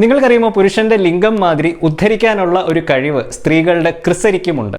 നിങ്ങൾക്കറിയുമോ പുരുഷന്റെ ലിംഗം മാതിരി ഉദ്ധരിക്കാനുള്ള ഒരു കഴിവ് സ്ത്രീകളുടെ ക്രിസരിക്കുമുണ്ട്.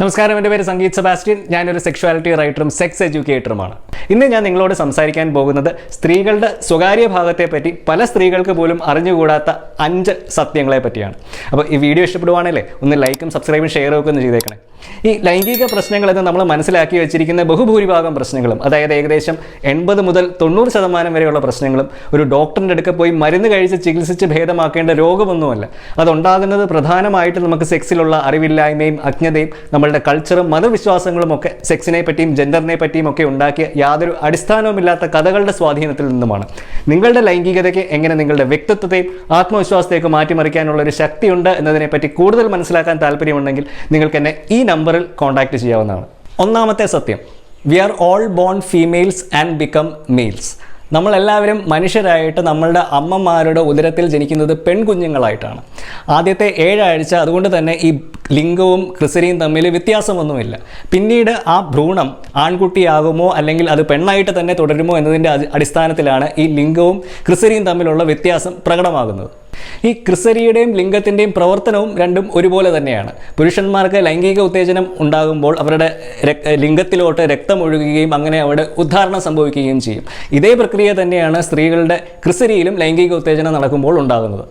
നമസ്കാരം എന്റെ പേര് സംഗീത് സെബാസ്റ്റ്യൻ. ഞാനൊരു സെക്ഷുവാലിറ്റി റൈറ്ററും സെക്സ് എഡ്യൂക്കേറ്ററുമാണ്. ഇന്ന് ഞാൻ നിങ്ങളോട് സംസാരിക്കാൻ പോകുന്നത് സ്ത്രീകളുടെ സ്വകാര്യ ഭാഗത്തെ പറ്റി പല സ്ത്രീകൾക്ക് പോലും അറിഞ്ഞുകൂടാത്ത അഞ്ച് സത്യങ്ങളെ പറ്റിയാണ്. അപ്പോൾ ഈ വീഡിയോ ഇഷ്ടപ്പെടുവാണല്ലേ ഒന്ന് ലൈക്കും സബ്സ്ക്രൈബും ഷെയറും ഒക്കെ ഒന്ന് ചെയ്തേക്കണേ. ഈ ലൈംഗിക പ്രശ്നങ്ങളെന്ന് നമ്മൾ മനസ്സിലാക്കി വെച്ചിരിക്കുന്ന ബഹുഭൂരിഭാഗം പ്രശ്നങ്ങളും അതായത് ഏകദേശം എൺപത് മുതൽ തൊണ്ണൂറ് ശതമാനം വരെയുള്ള പ്രശ്നങ്ങളും ഒരു ഡോക്ടറിന്റെ അടുക്ക പോയി മരുന്ന് കഴിച്ച് ചികിത്സിച്ച് ഭേദമാക്കേണ്ട രോഗമൊന്നുമല്ല. അതുണ്ടാകുന്നത് പ്രധാനമായിട്ടും നമുക്ക് സെക്സിലുള്ള അറിവില്ലായ്മയും അജ്ഞതയും നമ്മളുടെ കൾച്ചറും മതവിശ്വാസങ്ങളും ഒക്കെ സെക്സിനെ പറ്റിയും ജെൻഡറിനെ പറ്റിയും ഒക്കെ ഉണ്ടാക്കിയ യാതൊരു അടിസ്ഥാനവുമില്ലാത്ത കഥകളുടെ സ്വാധീനത്തിൽ നിന്നുമാണ്. നിങ്ങളുടെ ലൈംഗികതയ്ക്ക് എങ്ങനെ നിങ്ങളുടെ വ്യക്തിത്വത്തെയും ആത്മവിശ്വാസത്തെയൊക്കെ മാറ്റിമറിക്കാനുള്ള ഒരു ശക്തിയുണ്ട് എന്നതിനെപ്പറ്റി കൂടുതൽ മനസ്സിലാക്കാൻ താല്പര്യമുണ്ടെങ്കിൽ നിങ്ങൾക്ക് എന്നെ ഈ നമ്പറിൽ കോൺടാക്റ്റ് ചെയ്യാവുന്നതാണ്. ഒന്നാമത്തെ സത്യം we are all born females and become males നമ്മളെല്ലാവരും മനുഷ്യരായിട്ട് നമ്മളുടെ അമ്മമാരുടെ ഉദരത്തിൽ ജനിക്കുന്നത് പെൺകുഞ്ഞുങ്ങളായിട്ടാണ്. ആദ്യത്തെ ഏഴാഴ്ച അതുകൊണ്ട് തന്നെ ഈ ലിംഗവും ക്രിസരിയും തമ്മിൽ വ്യത്യാസമൊന്നുമില്ല. പിന്നീട് ആ ഭ്രൂണം ആൺകുട്ടിയാകുമോ അല്ലെങ്കിൽ അത് പെണ്ണായിട്ട് തന്നെ തുടരുമോ എന്നതിന്റെ അടിസ്ഥാനത്തിലാണ് ഈ ലിംഗവും ക്രിസരിയും തമ്മിലുള്ള വ്യത്യാസം പ്രകടമാകുന്നത്. ഈ ക്രിസരിയുടെയും ലിംഗത്തിന്റെയും പ്രവർത്തനവും രണ്ടും ഒരുപോലെ തന്നെയാണ്. പുരുഷന്മാർക്ക് ലൈംഗിക ഉത്തേജനം ഉണ്ടാകുമ്പോൾ അവരുടെ ലിംഗത്തിലോട്ട് രക്തം ഒഴുകുകയും അങ്ങനെ അവിടെ ഉദ്ധാരണം സംഭവിക്കുകയും ചെയ്യും. ഇതേ പ്രക്രിയ തന്നെയാണ് സ്ത്രീകളുടെ ക്രിസരിയിലും ലൈംഗിക ഉത്തേജനം നടക്കുമ്പോൾ ഉണ്ടാകുന്നത്.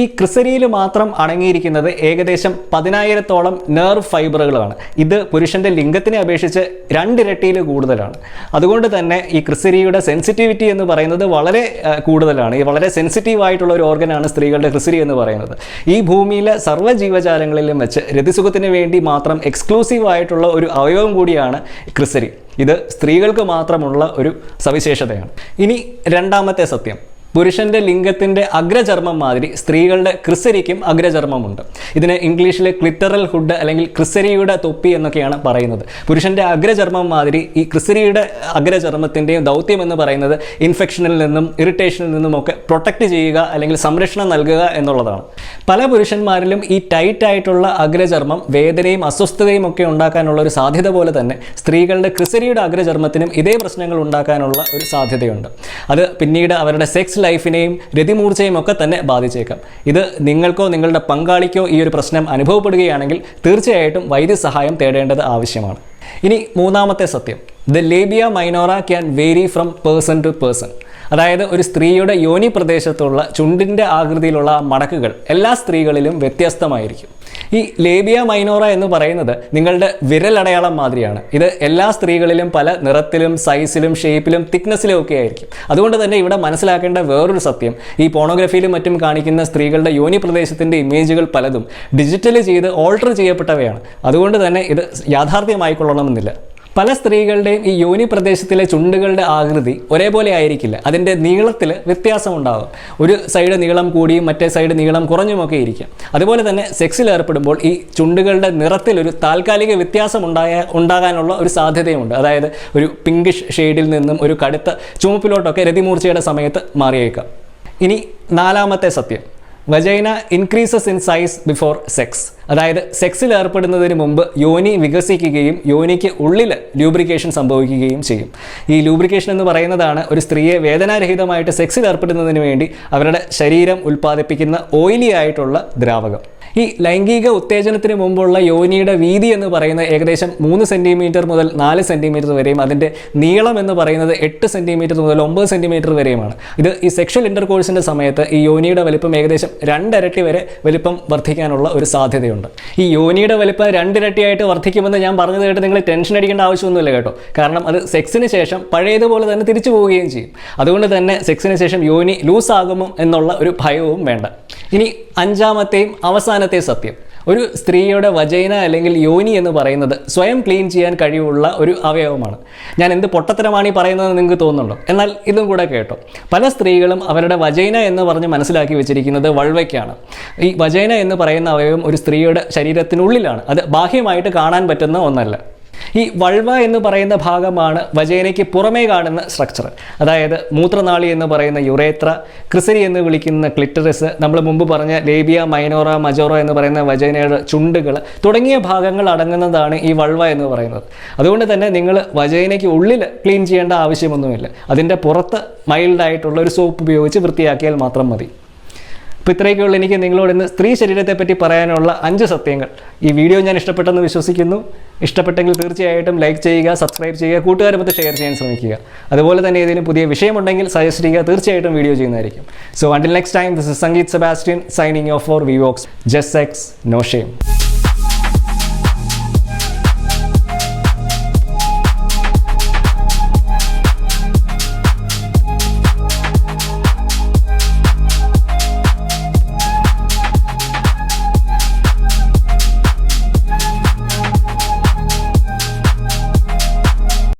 ഈ ക്രിസരിയിൽ മാത്രം അടങ്ങിയിരിക്കുന്നത് ഏകദേശം പതിനായിരത്തോളം നെർവ് ഫൈബറുകളാണ്. ഇത് പുരുഷന്റെ ലിംഗത്തിനെ അപേക്ഷിച്ച് രണ്ടിരട്ടിയിൽ കൂടുതലാണ്. അതുകൊണ്ട് തന്നെ ഈ ക്രിസരിയുടെ സെൻസിറ്റിവിറ്റി എന്ന് പറയുന്നത് വളരെ കൂടുതലാണ്. ഈ വളരെ സെൻസിറ്റീവ് ആയിട്ടുള്ള ഒരു ഓർഗനാണ് സ്ത്രീകളുടെ ക്രിസരി എന്ന് പറയുന്നത്. ഈ ഭൂമിയിലെ സർവ ജീവജാലങ്ങളിലും വെച്ച് രതിസുഖത്തിന് വേണ്ടി മാത്രം എക്സ്ക്ലൂസീവ് ആയിട്ടുള്ള ഒരു അവയവം കൂടിയാണ് ക്രിസരി ഇത് സ്ത്രീകൾക്ക് മാത്രമുള്ള ഒരു സവിശേഷതയാണ്. ഇനി രണ്ടാമത്തെ സത്യം. പുരുഷന്റെ ലിംഗത്തിന്റെ അഗ്രചർമ്മം മാതിരി സ്ത്രീകളുടെ ക്രിസരിക്കും അഗ്രചർമ്മമുണ്ട്. ഇതിന് ഇംഗ്ലീഷിലെ ക്ലിറ്ററൽ ഹുഡ് അല്ലെങ്കിൽ ക്രിസരിയുടെ തൊപ്പി എന്നൊക്കെയാണ് പറയുന്നത്. പുരുഷന്റെ അഗ്രചർമ്മം മാതിരി ഈ ക്രിസരിയുടെ അഗ്രചർമ്മത്തിന്റെയും ദൗത്യം എന്ന് പറയുന്നത് ഇൻഫെക്ഷനിൽ നിന്നും ഇറിറ്റേഷനിൽ നിന്നും ഒക്കെ പ്രൊട്ടക്ട് ചെയ്യുക അല്ലെങ്കിൽ സംരക്ഷണം നൽകുക എന്നുള്ളതാണ്. പല പുരുഷന്മാരിലും ഈ ടൈറ്റ് ആയിട്ടുള്ള അഗ്രചർമ്മം വേദനയും അസ്വസ്ഥതയും ഒക്കെ ഉണ്ടാക്കാനുള്ള ഒരു സാധ്യത പോലെ തന്നെ സ്ത്രീകളുടെ ക്രിസരിയുടെ അഗ്രചർമ്മത്തിനും ഇതേ പ്രശ്നങ്ങൾ ഉണ്ടാക്കാനുള്ള ഒരു സാധ്യതയുണ്ട്. അത് പിന്നീട് അവരുടെ സെക്സ് ലൈഫിനെയും രതിമൂർച്ചയും ഒക്കെ തന്നെ ബാധിച്ചേക്കാം. ഇത് നിങ്ങൾക്കോ നിങ്ങളുടെ പങ്കാളിക്കോ ഈ ഒരു പ്രശ്നം അനുഭവപ്പെടുകയാണെങ്കിൽ തീർച്ചയായിട്ടും വൈദ്യസഹായം തേടേണ്ടത് ആവശ്യമാണ്. ഇനി മൂന്നാമത്തെ സത്യം. The labia minora can vary from person to person അതായത് ഒരു സ്ത്രീയുടെ യോനി പ്രദേശത്തുള്ള ചുണ്ടിന്റെ ആകൃതിയിലുള്ള മടക്കുകൾ എല്ലാ സ്ത്രീകളിലും വ്യത്യസ്തമായിരിക്കും. ഈ ലേബിയ മൈനോറ എന്ന് പറയുന്നത് നിങ്ങളുടെ വിരലടയാളം മാതിരിയാണ്. ഇത് എല്ലാ സ്ത്രീകളിലും പല നിറത്തിലും സൈസിലും ഷേപ്പിലും തിക്നെസ്സിലും ഒക്കെ ആയിരിക്കും. അതുകൊണ്ട് തന്നെ ഇവിടെ മനസ്സിലാക്കേണ്ട വേറൊരു സത്യം ഈ പോണോഗ്രഫിയിലും മറ്റും കാണിക്കുന്ന സ്ത്രീകളുടെ യോനി പ്രദേശത്തിന്റെ ഇമേജുകൾ പലതും ഡിജിറ്റലി ചെയ്ത് ഓൾട്ടർ ചെയ്യപ്പെട്ടവയാണ്. അതുകൊണ്ട് തന്നെ ഇത് യാഥാർത്ഥ്യമായിക്കൊള്ളണമെന്നില്ല. പല സ്ത്രീകളുടെയും ഈ യോനി പ്രദേശത്തിലെ ചുണ്ടുകളുടെ ആകൃതി ഒരേപോലെ ആയിരിക്കില്ല. അതിന്റെ നീളത്തിൽ വ്യത്യാസം ഉണ്ടാകും ഒരു സൈഡ് നീളം കൂടിയും മറ്റേ സൈഡ് നീളം കുറഞ്ഞുമൊക്കെ ഇരിക്കാം. അതുപോലെ തന്നെ സെക്സിൽ ഏർപ്പെടുമ്പോൾ ഈ ചുണ്ടുകളുടെ നിറത്തിൽ ഒരു താൽക്കാലിക വ്യത്യാസം ഉണ്ടായ ഉണ്ടാകാനുള്ള ഒരു സാധ്യതയുണ്ട് അതായത് ഒരു പിങ്കിഷ് ഷെയ്ഡിൽ നിന്നും ഒരു കടുത്ത ചുമപ്പിലോട്ടൊക്കെ രതിമൂർച്ചയുടെ സമയത്ത് മാറിയേക്കാം. ഇനി നാലാമത്തെ സത്യം. Vagina increases in size before sex അതായത് സെക്സിൽ ഏർപ്പെടുന്നതിന് മുമ്പ് യോനി വികസിക്കുകയും യോനിക്ക് ഉള്ളിൽ ലൂബ്രിക്കേഷൻ സംഭവിക്കുകയും ചെയ്യും. ഈ ലൂബ്രിക്കേഷൻ എന്ന് പറയുന്നതാണ് ഒരു സ്ത്രീയെ വേദനാരഹിതമായിട്ട് സെക്സിൽ ഏർപ്പെടുന്നതിന് വേണ്ടി അവരുടെ ശരീരം ഉൽപ്പാദിപ്പിക്കുന്ന ഓയിലി ആയിട്ടുള്ള ദ്രാവകം. ഈ ലൈംഗിക ഉത്തേജനത്തിന് മുമ്പുള്ള യോനിയുടെ വീതി എന്ന് പറയുന്നത് ഏകദേശം മൂന്ന് സെന്റിമീറ്റർ മുതൽ നാല് സെന്റിമീറ്റർ വരെയും അതിന്റെ നീളം എന്ന് പറയുന്നത് എട്ട് സെന്റിമീറ്റർ മുതൽ ഒമ്പത് സെന്റിമീറ്റർ വരെയുമാണ്. ഇത് ഈ സെക്ഷൽ ഇന്റർകോഴ്സിന്റെ സമയത്ത് ഈ യോനിയുടെ വലിപ്പം ഏകദേശം രണ്ടിരട്ടി വരെ വലിപ്പം വർദ്ധിക്കാനുള്ള ഒരു സാധ്യതയുണ്ട്. ഈ യോനിയുടെ വലിപ്പം രണ്ടിരട്ടിയായിട്ട് വർദ്ധിക്കുമെന്ന് ഞാൻ പറഞ്ഞത് കേട്ട് നിങ്ങൾ ടെൻഷൻ അടിക്കേണ്ട ആവശ്യമൊന്നുമില്ല കേട്ടോ. കാരണം അത് സെക്സിന് ശേഷം പഴയതുപോലെ തന്നെ തിരിച്ചു പോവുകയും ചെയ്യും. അതുകൊണ്ട് തന്നെ സെക്സിന് ശേഷം യോനി ലൂസ് ആകുമോ എന്നുള്ള ഒരു ഭയവും വേണ്ട. ഇനി അഞ്ചാമത്തെയും അവസാനത്തെ സത്യം. ഒരു സ്ത്രീയുടെ വജൈന അല്ലെങ്കിൽ യോനി എന്ന് പറയുന്നത് സ്വയം ക്ലീൻ ചെയ്യാൻ കഴിവുള്ള ഒരു അവയവമാണ്. ഞാൻ എന്ത് പൊട്ടത്തരമാണ് ഈ പറയുന്നതെന്ന് നിങ്ങൾക്ക് തോന്നുന്നുണ്ടോ? എന്നാൽ ഇതും കൂടെ കേട്ടോ. പല സ്ത്രീകളും അവരുടെ വജൈന എന്ന് പറഞ്ഞ് മനസ്സിലാക്കി വെച്ചിരിക്കുന്നത് വൾവയ്ക്കാണ്. ഈ വജൈന എന്ന് പറയുന്ന അവയവം ഒരു സ്ത്രീയുടെ ശരീരത്തിനുള്ളിലാണ്. അത് ബാഹ്യമായിട്ട് കാണാൻ പറ്റുന്ന ഒന്നല്ല. ഈ വൾവ എന്ന് പറയുന്ന ഭാഗമാണ് വജേനയ്ക്ക് പുറമേ കാണുന്ന സ്ട്രക്ചർ അതായത് മൂത്രനാളി എന്ന് പറയുന്ന യുറേത്ര ക്രിസരി എന്ന് വിളിക്കുന്ന ക്ലിറ്ററസ് നമ്മൾ മുമ്പ് പറഞ്ഞ ലേബിയ മൈനോറ മജോറ എന്ന് പറയുന്ന വജേനയുടെ ചുണ്ടുകൾ തുടങ്ങിയ ഭാഗങ്ങൾ അടങ്ങുന്നതാണ് ഈ വൾവ എന്ന് പറയുന്നത്. അതുകൊണ്ട് തന്നെ നിങ്ങൾ വജേനയ്ക്ക് ഉള്ളിൽ ക്ലീൻ ചെയ്യേണ്ട ആവശ്യമൊന്നുമില്ല. അതിന്റെ പുറത്ത് മൈൽഡായിട്ടുള്ള ഒരു സോപ്പ് ഉപയോഗിച്ച് വൃത്തിയാക്കിയാൽ മാത്രം മതി. അപ്പോൾ ഇത്രയൊക്കെയുള്ള എനിക്ക് നിങ്ങളോട് ഇന്ന് സ്ത്രീ ശരീരത്തെ പറ്റി പറയാനുള്ള അഞ്ച് സത്യങ്ങൾ. ഈ വീഡിയോ ഞാൻ ഇഷ്ടപ്പെട്ടെന്ന് വിശ്വസിക്കുന്നു. ഇഷ്ടപ്പെട്ടെങ്കിൽ തീർച്ചയായിട്ടും ലൈക്ക് ചെയ്യുക സബ്സ്ക്രൈബ് ചെയ്യുക കൂട്ടുകാരുമൊത്ത് ഷെയർ ചെയ്യാൻ ശ്രമിക്കുക. അതുപോലെ തന്നെ ഏതെങ്കിലും പുതിയ വിഷയമുണ്ടെങ്കിൽ സജസ്റ്റ് ചെയ്യുക തീർച്ചയായിട്ടും വീഡിയോ ചെയ്യുന്നതായിരിക്കും. So until next time this is Sangeeth Sebastian signing off for Vivox just X no shame